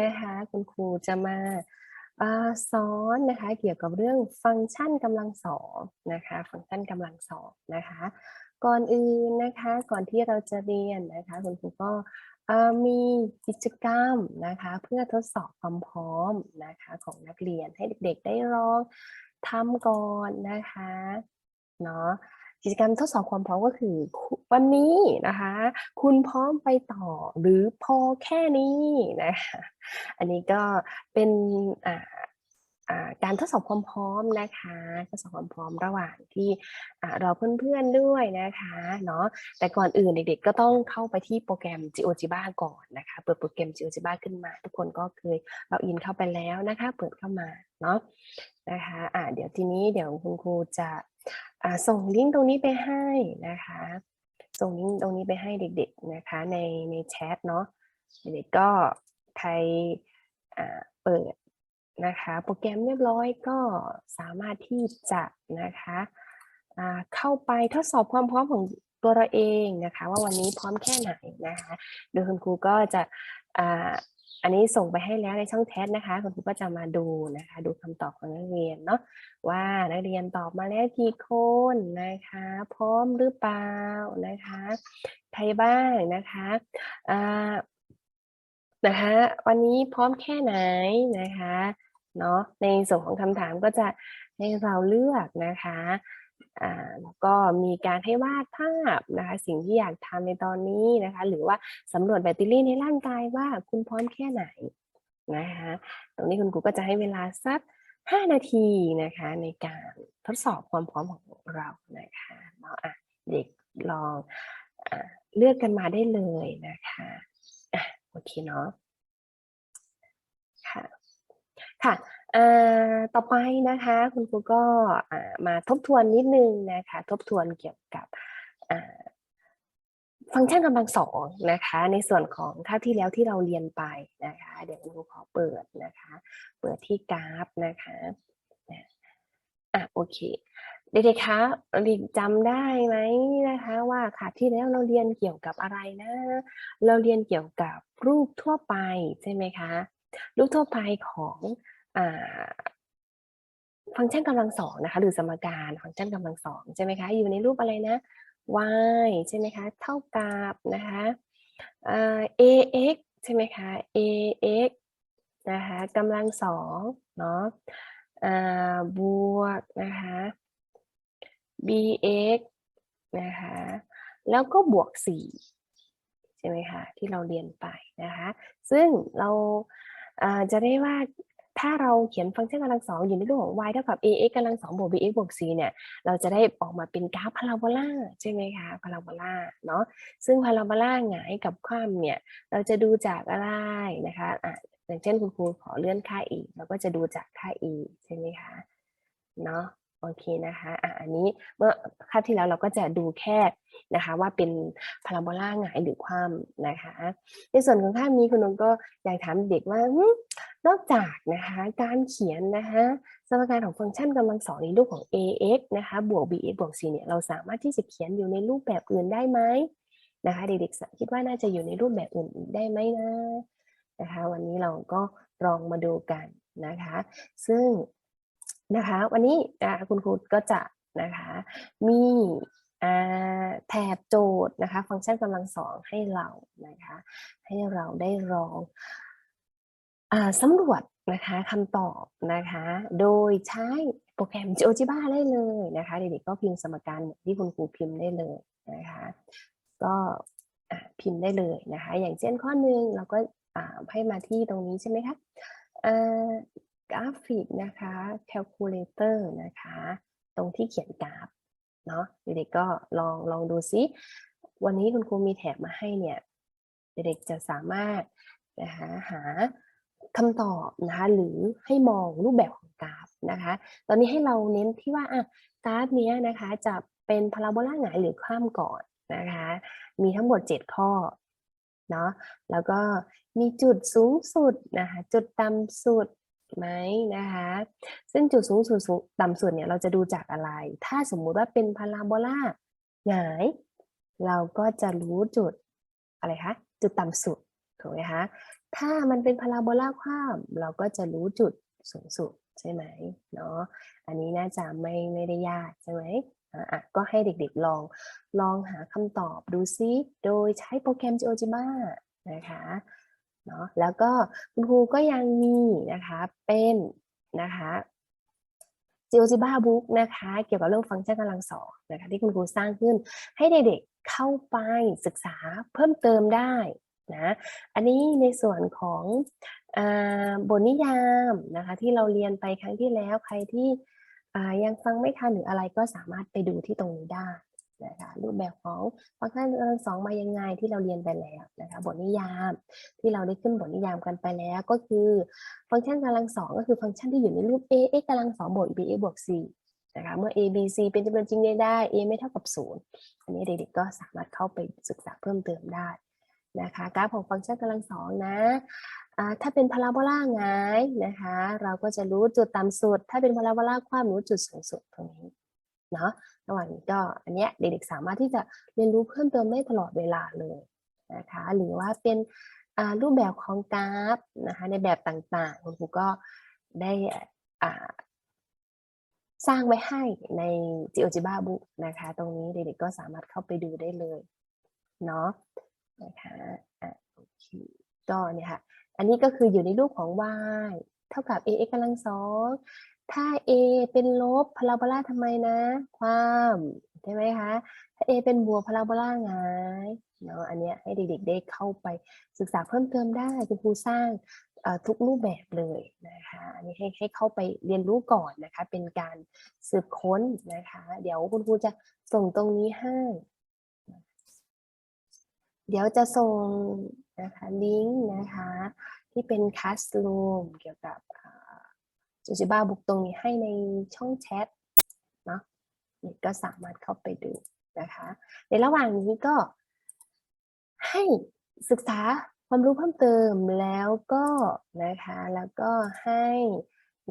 นะคะคุณครูจะมาสอนนะคะเกี่ยวกับเรื่องฟังก์ชันกำลังสองนะคะฟังก์ชันกำลังสองนะคะก่อนอื่นนะคะก่อนที่เราจะเรียนนะคะคุณครูก็มีกิจกรรมนะคะเพื่อทดสอบความพร้อมนะคะของนักเรียนให้เด็กๆได้ลองทำก่อนนะคะเนาะ กิจกรรมทดสอบความพร้อมก็คือ วันนี้นะคะ คุณพร้อมไปต่อหรือพอแค่นี้นะอันนี้ก็เป็นอ่าการทดสอบความพร้อมนะคะทดสอบความพร้อมระหว่างที่เราเพื่อนๆด้วยนะคะเนาะแต่ก่อนอื่นเด็กๆก็ต้องเข้าไปที่โปรแกรม GeoGebra ก่อนนะคะเปิดโปรแกรม GeoGebra ขึ้นมา ทุกคนก็เคยล็อกอินเข้าไปแล้วนะคะ เปิดเข้ามาเนาะนะคะอ่าเดี๋ยวทีนี้เดี๋ยวคุณครูจะ ส่งลิงก์ตรงนี้ไปให้นะคะ ส่งลิงก์ตรงนี้ไปให้เด็กๆนะคะในในแชทเนาะเด็กๆก็ใครเปิดนะคะโปรแกรมเรียบร้อยก็สามารถที่จะนะคะเข้าไปทดสอบความพร้อมของตัวเราเองนะคะ ว่าวันนี้พร้อมแค่ไหนนะคะ โดยคุณครูก็จะ อันนี้ส่งไปให้แล้วในช่องแชทนะคะ คุณครูก็จะมาดูนะคะ ดูคำตอบของนักเรียนเนาะว่านักเรียนตอบมาแล้วกี่คนนะคะ พร้อมหรือเปล่านะคะใครบ้างนะคะอ่านะคะวันนี้พร้อมแค่ไหนนะคะเนาะในส่วนของคำถามก็จะให้เราเลือกนะคะ อ่าแล้วก็มีการให้วาดภาพนะคะ สิ่งที่อยากทำในตอนนี้นะคะ หรือว่าสำรวจแบตเตอรี่ในร่างกายว่าคุณพร้อมแค่ไหนนะคะตรงนี้คุณครูก็จะให้เวลาสัก 5 นาทีนะคะ ในการทดสอบความพร้อมของเรานะคะเนาะอะเด็กลองอเลือกกันมาได้เลยนะคะอะโอเคเนาะค่ะค่ะ อ่าต่อไปนะคะคุณครูก็อ่ามาทบทวนนิดนึงนะคะ ทบทวนเกี่ยวกับอ่าฟังก์ชันกำลังสองนะคะ ในส่วนของคาบที่แล้วที่เราเรียนไปนะคะ เดี๋ยวคุณครูขอเปิดนะคะ เปิดที่กราฟนะคะอะโอเคเด็กๆคะเด็กจำได้ไหมนะคะว่าค่ะที่แล้วเราเรียนเกี่ยวกับอะไรนะ เราเรียนเกี่ยวกับรูปทั่วไปใช่ไหมคะรูปทั่วไปของ ฟังก์ชันกำลังสองนะคะ หรือสมการฟังก์ชันกำลังสองใช่ไหมคะ อยู่ในรูปอะไรนะ y ใช่ไหมคะ เท่ากับนะคะอ่า ax ใช่ไหมคะ ax นะคะกำลังสองเนาะบวกนะคะ bx นะคะ แล้วก็บวกสี่ใช่ไหมคะ ที่เราเรียนไปนะคะ ซึ่งเราจะได้ว่า ถ้าเราเขียนฟังก์ชันกำลังสองอยู่ในรูปของ y เท่ากับ ax กำลังสองบวก bx บวก c เนี่ย เราจะได้ออกมาเป็นกราฟพาราโบลาใช่ไหมคะพาราโบลาเนาะซึ่งพาราโบลาหงายกับคว่ำเนี่ย เราจะดูจากอะไรนะคะอะอย่างเช่นคุณครูขอเลื่อนค่า e เราก็จะดูจากค่า e ใช่ไหมคะเนาะโอเคนะคะอะอันนี้เมื่อคาบที่แล้วเราก็จะดูแค่ นะคะว่าเป็นพาราโบลาหงายหรือคว่ำนะคะ ในส่วนของคาบนี้คุณนงก็อยากถามเด็กว่านอกจากนะคะการเขียนนะคะสมการของฟังก์ชันกำลังสองในรูปของ ax นะคะบวก bx บวก c เนี่ยเราสามารถที่จะเขียนอยู่ในรูปแบบอื่นได้ไหมนะคะเด็กๆคิดว่าน่าจะอยู่ในรูปแบบอื่นอีกได้ไหมนะนะคะวันนี้เราก็ลองมาดูกันนะคะ ซึ่งนะคะวันนี้คุณครูก็จะนะคะมี แถบโจทย์นะคะ ฟังก์ชันกำลังสองให้เรานะคะ ให้เราได้ลองอ่าสำรวจนะคะคำตอบนะคะ โดยใช้โปรแกรม GeoGebra ได้เลยนะคะ เด็กๆก็พิมพ์สมการที่คุณครูพิมพ์ได้เลยนะคะ ก็พิมพ์ได้เลยนะคะ อย่างเช่นข้อหนึ่งเราก็อ่าให้มาที่ตรงนี้ใช่ไหมคะอ่ากราฟิกนะคะ calculator นะคะ ตรงที่เขียนกราฟ เนาะเด็กๆก็ลองลองดูซิ วันนี้คุณครูมีแถบมาให้เนี่ยเด็กๆจะสามารถนะคะหาคำตอบนะคะหรือให้มองรูปแบบของกราฟนะคะ ตอนนี้ให้เราเน้นที่ว่าอะกราฟเนี้ยนะคะจะเป็นพาราโบลาหงายหรือคว่ำก่อนนะคะ มีทั้งหมด 7 ข้อเนาะแล้วก็มีจุดสูงสุดนะคะจุดต่ำสุด ไหมนะคะ ซึ่งจุดสูงสุดสูงต่ำสุดเนี่ยเราจะดูจากอะไร ถ้าสมมุติว่าเป็นพาราโบลาหงาย เราก็จะรู้จุดอะไรคะ จุดต่ำสุด ถูกไหมคะ ถ้ามันเป็นพาราโบลาคว่ำเราก็จะรู้จุดสูงสุดใช่ไหมเนาะ อันนี้น่าจะไม่ไม่ได้ยากใช่ไหมอะอะก็ให้เด็กๆลองลองหาคำตอบดูซิ โดยใช้โปรแกรม GeoGebra นะคะ เนาะแล้วก็คุณครูก็ยังมีนะคะเป็นนะคะ GeoGebra Book นะคะเกี่ยวกับเรื่องฟังก์ชันกำลังสองนะคะที่คุณครูสร้างขึ้นให้เด็กๆเข้าไปศึกษาเพิ่มเติมได้นะอันนี้ในส่วนของอบทนิยามนะคะที่เราเรียนไปครั้งที่แล้วใครที่ยังฟังไม่ทันหรืออะไรก็สามารถไปดูที่ตรงนี้ได้ นะคะรูปแบบของฟังก์ชันกำลังสองมายังไงที่เราเรียนไปแล้วนะคะบทนิยามที่เราได้ขึ้นบทนิยามกันไปแล้วก็คือฟังก์ชันกำลังสองก็คือฟังก์ชันที่อยู่ในรูป a x กำลังสองบวก b x บวก c นะคะเมื่อ a b c เป็นจำนวนจริงได้ a ไม่เท่ากับศูนย์อันนี้เด็กๆก็สามารถเข้าไปศึกษาเพิ่มเติมได้นะคะกราฟของฟังก์ชันกำลังสองนะถ้าเป็นพาราโบลาหงนะคะ เราก็จะรู้จุดต่ำสุด ถ้าเป็นพาราโบลาคว่ำรู้จุดสูงสุดตรงนี้ เนาะระหว่างนี้ก็อันเนี้ยเด็กๆสามารถที่จะเรียนรู้เพิ่มเติมได้ตลอดเวลาเลยนะคะหรือว่าเป็นรูปแบบของกราฟนะคะในแบบต่างๆคุณครูก็ได้สร้างไว้ให้ใน GeoGebra Book นะคะ ตรงนี้เด็กๆก็สามารถเข้าไปดูได้เลยเนาะนะคะอะโอเคก็เนี่ยค่ะ อันนี้ก็คืออยู่ในรูปของ y เท่ากับ ax กำลังสอง ถ้า a เป็นลบพาราโบลาทำไมนะ ความใช่ไหมคะ ถ้า a เป็นบวกพาราโบลาหงายเนาะอันเนี้ยให้เด็กๆได้เข้าไปศึกษาเพิ่มเติมได้คุณครูสร้างทุกรูปแบบเลยนะคะอันนี้ให้ให้เข้าไปเรียนรู้ก่อนนะคะ เป็นการสืบค้นนะคะ เดี๋ยวคุณครูจะส่งตรงนี้ให้ เดี๋ยวจะส่งนะคะลิงก์นะคะ ที่เป็น Classroom เกี่ยวกับ จูจิบ้าบุกตรงนี้ให้ในช่องแชทเนาะเด็กก็สามารถเข้าไปดูนะคะ ในระหว่างนี้ก็ให้ศึกษาความรู้เพิ่มเติมแล้วก็นะคะแล้วก็ให้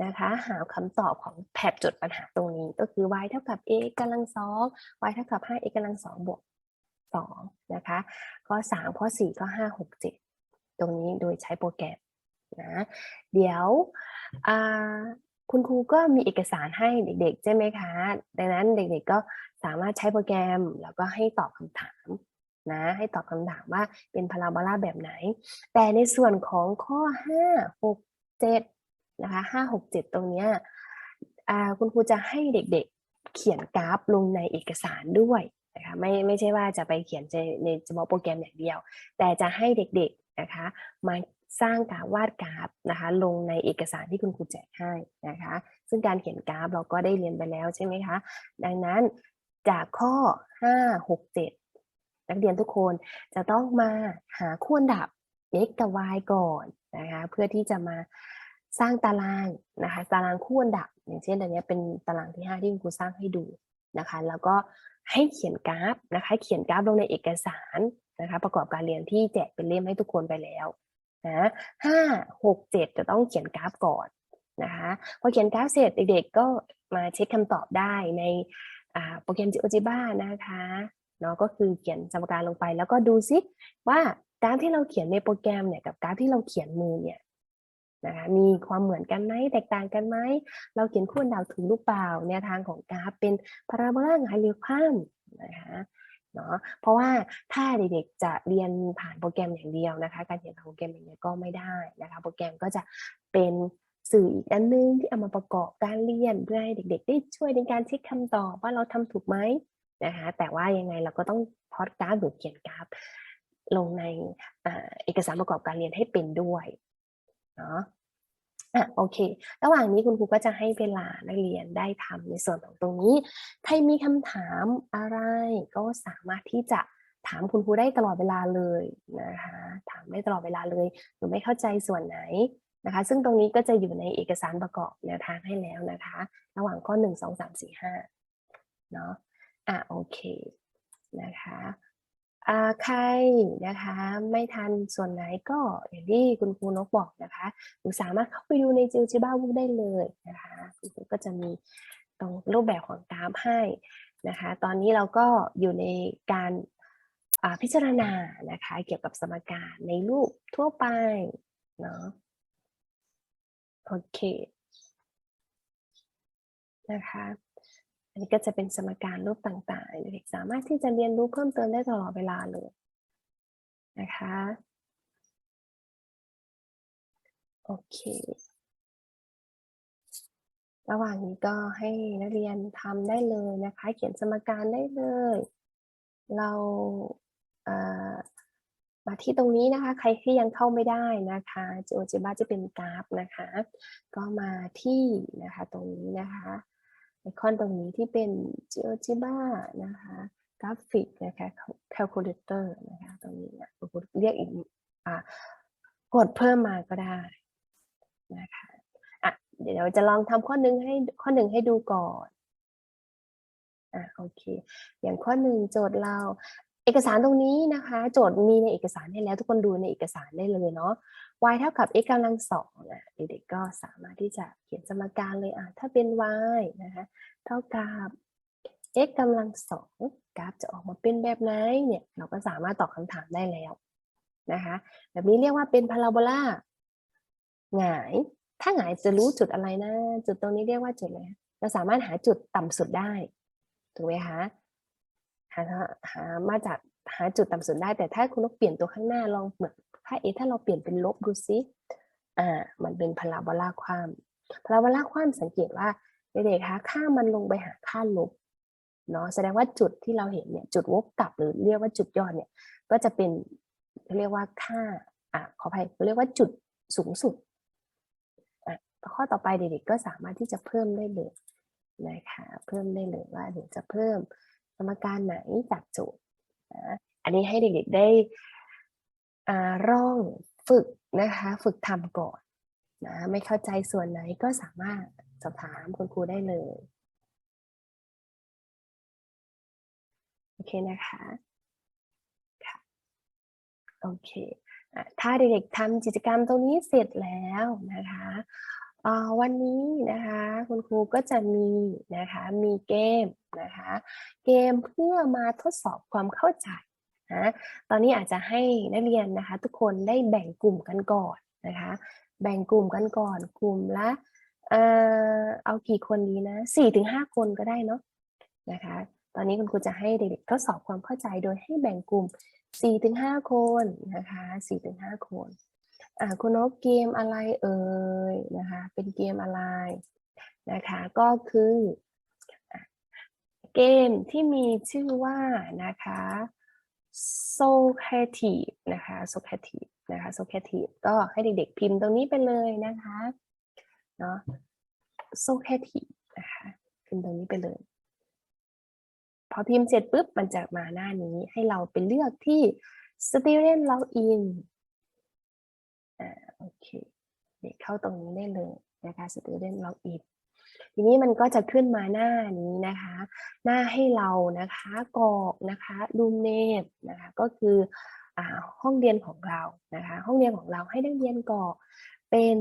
นะคะหาคำตอบของแผดจดปัญหาตรงนี้ก็คือ y เท่ากับ a กำลังสอง y เท่ากับ5 a กำลังสองบวกสองนะคะข้อ3ข้อ4ข้อ5 6 7 ตรงนี้โดยใช้โปรแกรม นะเดี๋ยวคุณครูก็มีเอกสารให้เด็กๆ ใช่ไหมคะ ดังนั้นเด็กๆก็สามารถใช้โปรแกรมแล้วก็ให้ตอบคำถามนะให้ตอบคำถามว่าเป็นพาราโบลาแบบไหน แต่ในส่วนของข้อ 5 6 7 นะคะ 5 6 7 ตรงเนี้ยคุณครูจะให้เด็กๆเขียนกราฟลงในเอกสารด้วยนะคะไม่ไม่ใช่ว่าจะไปเขียนในในเฉพาะโปรแกรมอย่างเดียว แต่จะให้เด็กๆนะคะมา สร้างกราฟวาดกราฟนะคะลงในเอกสารที่คุณครูแจกให้นะคะ ซึ่งการเขียนกราฟเราก็ได้เรียนไปแล้วใช่ไหมคะ ดังนั้นจากข้อ 5 6 7 นักเรียนทุกคนจะต้องมาหาขั้วดับ x กับ y ก่อนนะคะเพื่อที่จะมาสร้างตารางนะคะตารางขั้วดับ อย่างเช่นอันนี้เป็นตารางที่ 5 ที่คุณครูสร้างให้ดูนะคะ แล้วก็ให้เขียนกราฟนะคะ เขียนกราฟลงในเอกสารนะคะ ประกอบการเรียนที่แจกเป็นเล่มให้ทุกคนไปแล้ว นะห้าหกเจ็ดจะต้องเขียนกราฟก่อนนะคะพอเขียนกราฟเสร็จเด็กๆก็มาเช็คคำตอบได้ในโปรแกรม GeoGebra นะคะเนาะก็คือเขียนสมการลงไป แล้วก็ดูซิว่ากราฟที่เราเขียนในโปรแกรมเนี่ยกับกราฟที่เราเขียนมือเนี่ยนะคะมีความเหมือนกันไหมแตกต่างกันไหมเราเขียนคู่ดาวถูกหรือเปล่าแนวทางของกราฟเป็นพาราโบลาหงายหรือคว่ำนะคะ เนาะเพราะว่าถ้าเด็กๆจะเรียนผ่านโปรแกรมอย่างเดียวนะคะ การเขียนผ่านโปรแกรมอย่างเดียวก็ไม่ได้นะคะโปรแกรมก็จะเป็นสื่ออีกอันนึงที่เอามาประกอบการเรียนเพื่อให้เด็กๆ ได้ช่วยในการเช็คคำตอบว่าเราทำถูกไหมนะคะแต่ว่ายังไงเราก็ต้องพอดกราฟหรือเขียนกราฟลงในเอกสารประกอบการเรียนให้เป็นด้วยเนาะ อะโอเค ระหว่างนี้คุณครูก็จะให้เวลานักเรียนได้ทำในส่วนของตรงนี้ ใครมีคำถามอะไรก็สามารถที่จะถามคุณครูได้ตลอดเวลาเลยนะคะ ถามได้ตลอดเวลาเลยหรือไม่เข้าใจส่วนไหนนะคะ ซึ่งตรงนี้ก็จะอยู่ในเอกสารประกอบแนวทางให้แล้วนะคะ ระหว่างข้อ 1 2 3 4 5เนาะ อะโอเคนะคะ ใครนะคะไม่ทันส่วนไหนก็อย่างที่คุณครูนกบอกนะคะหนูสามารถเข้าไปดูในจิวจิบ้าบุ๊กได้เลยนะคะคุณครูก็จะมีตรงรูปแบบของกราฟให้นะคะตอนนี้เราก็อยู่ในการพิจารณานะคะเกี่ยวกับสมการในรูปทั่วไปเนาะโอเคนะคะ อันนี้ก็จะเป็นสมการรูปต่างๆเด็กสามารถที่จะเรียนรู้เพิ่มเติมได้ตลอดเวลาเลยนะคะโอเคระหว่างนี้ก็ให้นักเรียนทำได้เลยนะคะ เขียนสมการได้เลย เราเอ่อมาที่ตรงนี้นะคะ ใครที่ยังเข้าไม่ได้นะคะ GeoGebra จะเป็นกราฟนะคะ ก็มาที่นะคะตรงนี้นะคะ ไอคอนตรงนี้ที่เป็น GeoGebra นะคะกราฟิกนะคะ calculator นะคะตรงนี้นะเรียกอีกกดเพิ่มมาก็ได้นะคะอะเดี๋ยวเราจะลองทำข้อหนึ่งให้ข้อหนึ่งให้ดูก่อนอะโอเค อย่างข้อหนึ่งโจทย์เรา เอกสารตรงนี้นะคะ โจทย์มีในเอกสารให้แล้ว ทุกคนดูในเอกสารได้เลยเนาะ y เท่ากับ x กำลังสองนะเด็กๆก็สามารถที่จะเขียนสมการเลยอะถ้าเป็น y นะคะเท่ากับ x กำลังสองกราฟจะออกมาเป็นแบบไหนเนี่ยเราก็สามารถตอบคำถามได้แล้วนะคะ แบบนี้เรียกว่าเป็นพาราโบลาหงาย ถ้าหงายจะรู้จุดอะไรนะ จุดตรงนี้เรียกว่าจุดอะไรเราสามารถหาจุดต่ำสุดได้ถูกไหมคะาหามาจากหาจุดต่ำสุดได้ แต่ถ้าคุณนกเปลี่ยนตัวข้างหน้าลองเหมือนถ้าเอถ้าเราเปลี่ยนเป็นลบดูซิอ่ามันเป็นพาราโบลาความพาราโบลาความสังเกตว่าเด็กๆคะค่ามันลงไปหาค่าลบเนาะแสดงว่าจุดที่เราเห็นเนี่ยจุดวกกลับหรือเรียกว่าจุดยอดเนี่ยก็จะเป็นเรียกว่าค่าอะขออภัยเรียกว่าจุดสูงสุดอะข้อต่อไปเด็กๆก็สามารถที่จะเพิ่มได้เลยนะคะเพิ่มได้เลยว่าเดี๋ยวจะเพิ่ม สมการไหนจากโจทย์นะอันนี้ให้เด็กๆได้ร่องฝึกนะคะฝึกทำก่อนนะไม่เข้าใจส่วนไหนก็สามารถสอบถามคุณครูได้เลยโอเคนะคะค่ะโอเคถ้าเด็กๆทำกิจกรรมตรงนี้เสร็จแล้วนะคะ วันนี้นะคะคุณครูก็จะมีนะคะมีเกมนะคะเกมเพื่อมาทดสอบความเข้าใจนะตอนนี้อาจจะให้นักเรียนนะคะ ทุกคนได้แบ่งกลุ่มกันก่อนนะคะแบ่งกลุ่มกันก่อนกลุ่มละเอ่อเอากี่คนดีนะสี่ถึงห้าคนก็ได้เนาะนะคะตอนนี้คุณครูจะให้เด็กๆทดสอบความเข้าใจโดยให้แบ่งกลุ่มสี่ถึงห้าคนนะคะสี่ถึงห้าคน อ่าคุณนกเกมอะไรเอ่ยนะคะ เป็นเกมอะไรนะคะ ก็คือเกมที่มีชื่อว่านะคะ s o c a t i v e นะคะ s o c a t i v e นะคะ s o c a t i v e ก็ให้เด็กๆพิมพ์ตรงนี้ไปเลยนะคะเนาะ s o c a t i v e นะคะพิมพ์ตรงนี้ไปเลย พอพิมพ์เสร็จปุ๊บมันจะมาหน้านี้ให้เราไปเลือกที่ student login อ่าโอ เคเด็กเข้าตรงนี้ได้เลยนะคะ student login ทีนี้มันก็จะขึ้นมาหน้านี้นะคะ หน้าให้เรานะคะกรอกนะคะรูมเนมนะคะก็คืออห้องเรียนของเรานะคะ ห้องเรียนของเราให้นักเรียนกรอกเป็น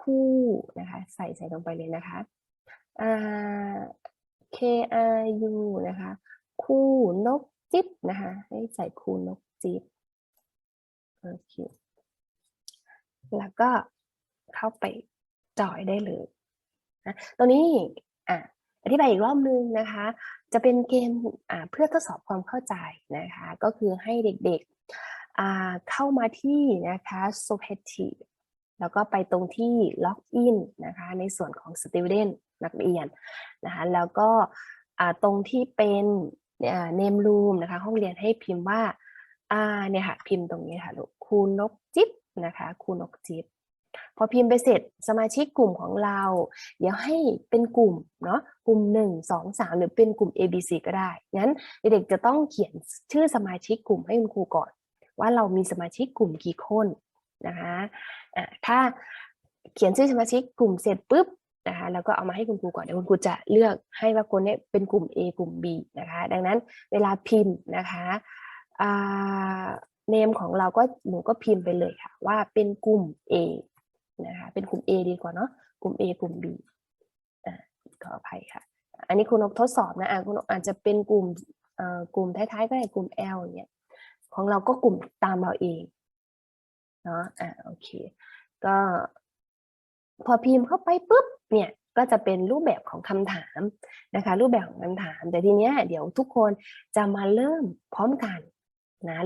คู่นะคะใส่ใส่ลงไปเลยนะคะ K R U นะคะ คู่นกจิ๊บนะคะ ให้ใส่คู่นกจิ๊บโอเค แล้วก็เข้าไปจอยได้เลยนะตัวนี้อะอธิบายอีกรอบนึงนะคะ จะเป็นเกมอ่าเพื่อทดสอบความเข้าใจนะคะ ก็คือให้เด็กๆอ่าเข้ามาที่นะคะ s o p e t i แล้วก็ไปตรงที่ Login นะคะ ในส่วนของ Student นักเรียนนะคะ แล้วก็อ่าตรงที่เป็น Name Room นะคะ ห้องเรียนให้พิมพ์ว่าอ่าเนี่ยค่ะ พิมพ์ตรงนี้ค่ะลูกคูณนกจิ๊บ นะคะคูณนกจิบพอพิมพ์ไปเสร็จสมาชิกกลุ่มของเรา เดี๋ยวให้เป็นกลุ่มเนาะกลุ่ม 1 2 3 หรือเป็นกลุ่ม A B C ก็ได้งั้นเด็กๆจะต้องเขียนชื่อสมาชิกกลุ่มให้คุณครูก่อน ว่าเรามีสมาชิกกลุ่มกี่คนนะคะะถ้าเขียนชื่อสมาชิกกลุ่มเสร็จปุ๊บนะคะแล้วก็เอามาให้คุณครูก่อนเดี๋ยวคุณครูจะเลือกให้ว่าคนนี้เป็นกลุ่ม A กลุ่ม B นะคะ ดังนั้นเวลาพิมพ์นะคะ เนมของเราก็หนูก็พิมพ์ไปเลยค่ะ ว่าเป็นกลุ่ม A นะคะเป็นกลุ่ม A ดีกว่าเนาะกลุ่ม A กลุ่ม B อ่าขออภัยค่ะ อันนี้คุณนกทดสอบนะอ่าคุณนกอาจจะเป็นกลุ่มเอ่อกลุ่มท้ายๆก็ได้กลุ่ม L เนี่ยของเราก็กลุ่มตามเราเองเนาะอ่าโอเค ก็พอพิมพ์เข้าไปปุ๊บเนี่ยก็จะเป็นรูปแบบของคำถามนะคะรูปแบบของคำถาม แต่ทีเนี้ยเดี๋ยวทุกคนจะมาเริ่มพร้อมกันนะ